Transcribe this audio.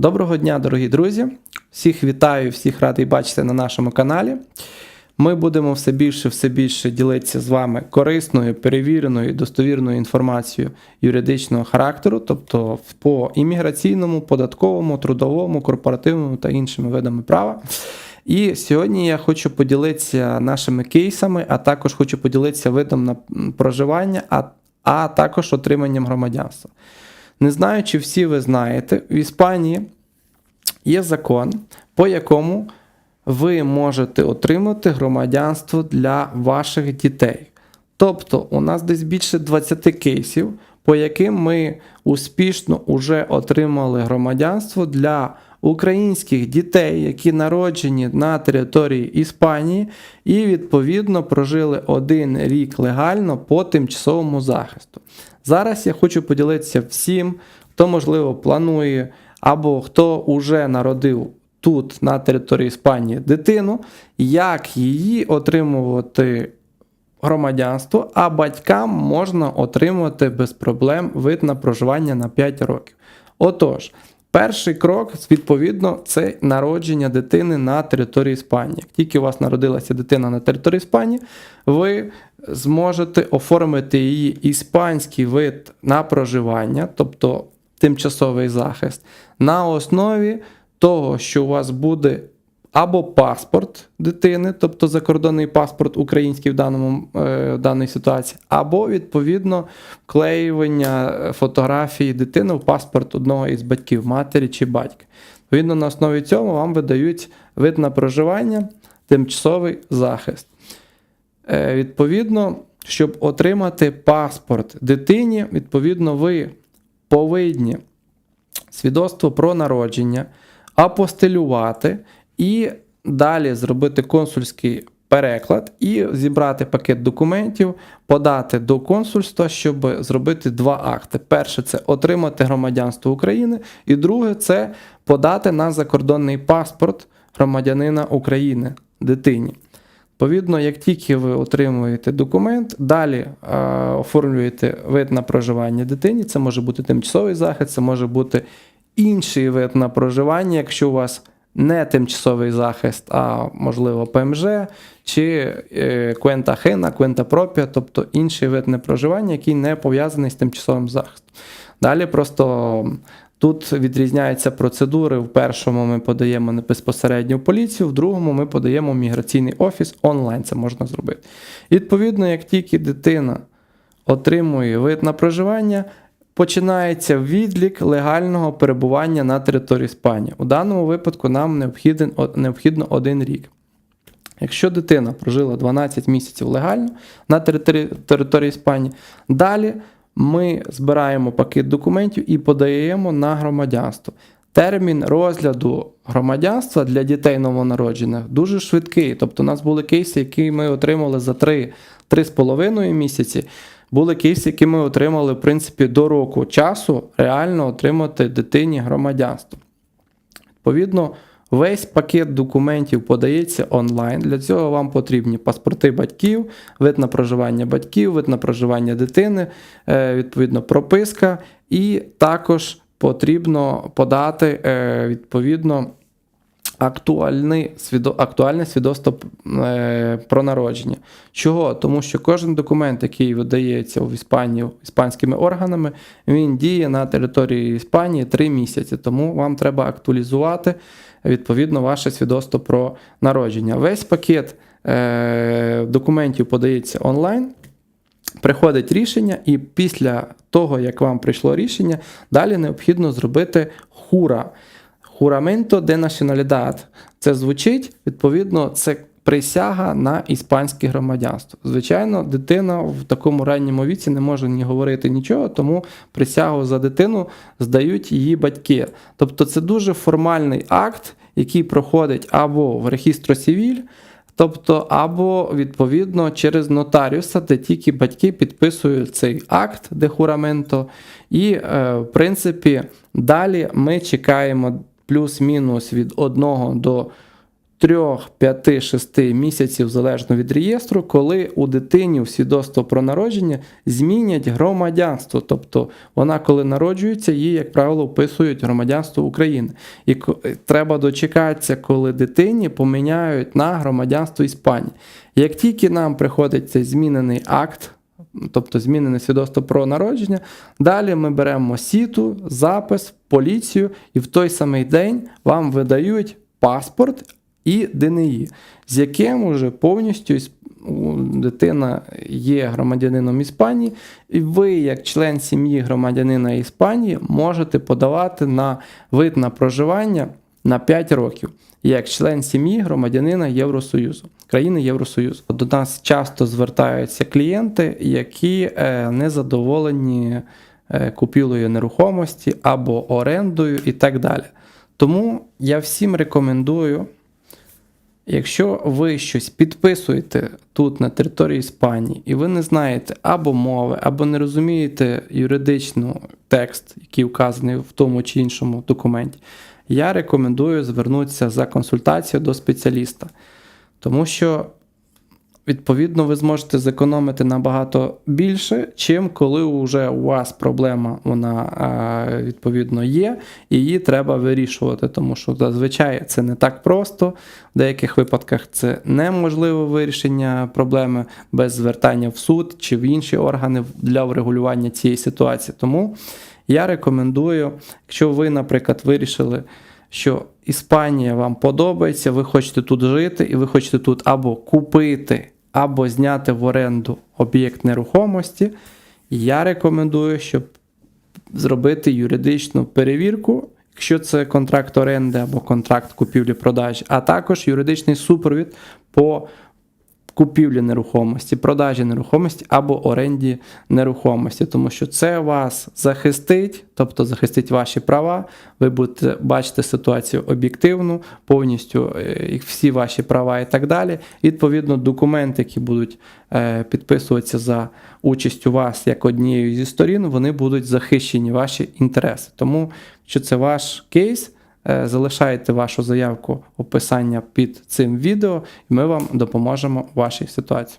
Доброго дня, дорогі друзі! Всіх вітаю, всіх радий бачити на нашому каналі. Ми будемо все більше все більше ділитися з вами корисною, перевіреною, достовірною інформацією юридичного характеру, тобто по імміграційному, податковому, трудовому, корпоративному та іншими видами права. І сьогодні я хочу поділитися нашими кейсами, а також хочу поділитися видом на проживання, а, а також отриманням громадянства. Не знаю, чи всі ви знаєте, в Іспанії є закон, по якому ви можете отримати громадянство для ваших дітей. Тобто, у нас десь більше 20 кейсів, по яким ми успішно вже отримали громадянство для українських дітей, які народжені на території Іспанії, і відповідно прожили один рік легально по тимчасовому захисту. Зараз я хочу поділитися всім, хто, можливо, планує або хто вже народив тут, на території Іспанії, дитину, як її отримувати громадянство, а батькам можна отримувати без проблем вид на проживання на 5 років. Отож, перший крок, відповідно, це народження дитини на території Іспанії. Як тільки у вас народилася дитина на території Іспанії, ви зможете оформити її іспанський вид на проживання, тобто тимчасовий захист, на основі того, що у вас буде або паспорт дитини, тобто закордонний паспорт український в даному, е, в даній ситуації, або відповідно вклеювання фотографії дитини в паспорт одного із батьків, матері чи батька. Відповідно, на основі цього вам видають вид на проживання, тимчасовий захист. Е, Відповідно, щоб отримати паспорт дитині, відповідно, ви повинні свідоцтво про народження апостилювати і далі зробити консульський переклад і зібрати пакет документів, подати до консульства, щоб зробити два акти. Перше це отримати громадянство України, і друге це подати на закордонний паспорт громадянина України дитині. Відповідно, як тільки ви отримуєте документ, далі е, оформлюєте вид на проживання дитині. Це може бути тимчасовий захист, це може бути інший вид на проживання, якщо у вас не тимчасовий захист, а можливо ПМЖ чи е, квента хина, квента пропія, тобто інший вид на проживання, який не пов'язаний з тимчасовим захистом. Далі просто Тут відрізняються процедури. В першому ми подаємо безпосередньо в поліцію, в другому ми подаємо в міграційний офіс онлайн. Це можна зробити. Відповідно, як тільки дитина отримує вид на проживання, починається відлік легального перебування на території Іспанії. У даному випадку нам необхіден, необхідно один рік. Якщо дитина прожила 12 місяців легально на території, території Іспанії, далі ми збираємо пакет документів і подаємо на громадянство. Термін розгляду громадянства для дітей новонароджених дуже швидкий. Тобто, у нас були кейси, які ми отримали за 3-3,5 місяці. Були кейси, які ми отримали, в принципі, до року часу реально отримати дитині громадянство. Відповідно, Весь пакет документів подається онлайн. Для цього вам потрібні паспорти батьків, вид на проживання батьків, вид на проживання дитини, е, відповідно, прописка, і також потрібно подати е, відповідно. Актуальне свідоцтво е, про народження. Чого? Тому що кожен документ, який видається в Іспанії іспанськими органами, він діє на території Іспанії 3 місяці. Тому вам треба актуалізувати відповідно ваше свідоцтво про народження. Весь пакет е, документів подається онлайн. Приходить рішення, і після того, як вам прийшло рішення, далі необхідно зробити хура. Хураменто де націоналідад. Це звучить, відповідно, це присяга на іспанське громадянство. Звичайно, дитина в такому ранньому віці не може ні говорити нічого, тому присягу за дитину здають її батьки. Тобто це дуже формальний акт, який проходить або в регістро Сівіль, тобто, або відповідно через нотаріуса, де тільки батьки підписують цей акт де хураменто. І, е, в принципі, далі ми чекаємо плюс-мінус від 1 до 3, 5, 6 місяців залежно від реєстру, коли у дитині в свідоцтво про народження змінять громадянство. Тобто вона, коли народжується, їй, як правило, вписують громадянство України. І треба дочекатися, коли дитині поміняють на громадянство Іспанії. Як тільки нам приходить цей змінений акт, тобто змінене свідоцтво про народження, далі ми беремо сіту, запис, поліцію, і в той самий день вам видають паспорт і ДНІ, з яким уже повністю дитина є громадянином Іспанії, і ви, як член сім'ї громадянина Іспанії, можете подавати на вид на проживання на 5 років, як член сім'ї громадянина Євросоюзу, країни Євросоюзу. До нас часто звертаються клієнти, які е, не задоволені е, купівлею нерухомості або орендою і так далі. Тому я всім рекомендую, якщо ви щось підписуєте тут на території Іспанії, і ви не знаєте або мови, або не розумієте юридично текст, який вказаний в тому чи іншому документі, я рекомендую звернутися за консультацією до спеціаліста. Тому що, відповідно, ви зможете зекономити набагато більше, чим коли вже у вас проблема вона відповідно є, і її треба вирішувати. Тому що зазвичай це не так просто. В деяких випадках це неможливе вирішення проблеми без звертання в суд чи в інші органи для врегулювання цієї ситуації. Тому я рекомендую, якщо ви, наприклад, вирішили, що Іспанія вам подобається, ви хочете тут жити, і ви хочете тут або купити, або зняти в оренду об'єкт нерухомості, я рекомендую, щоб зробити юридичну перевірку, якщо це контракт оренди або контракт купівлі-продажі, а також юридичний супровід по купівлі нерухомості, продажі нерухомості або оренді нерухомості, тому що це вас захистить, тобто захистить ваші права. Ви будете бачити ситуацію об'єктивну, повністю е, всі ваші права і так далі. Відповідно, документи, які будуть е, підписуватися за участю вас як однією зі сторін, вони будуть захищені ваші інтереси. Тому, що це ваш кейс. Е, Залишайте вашу заявку описання під цим відео, і ми вам допоможемо в вашій ситуації.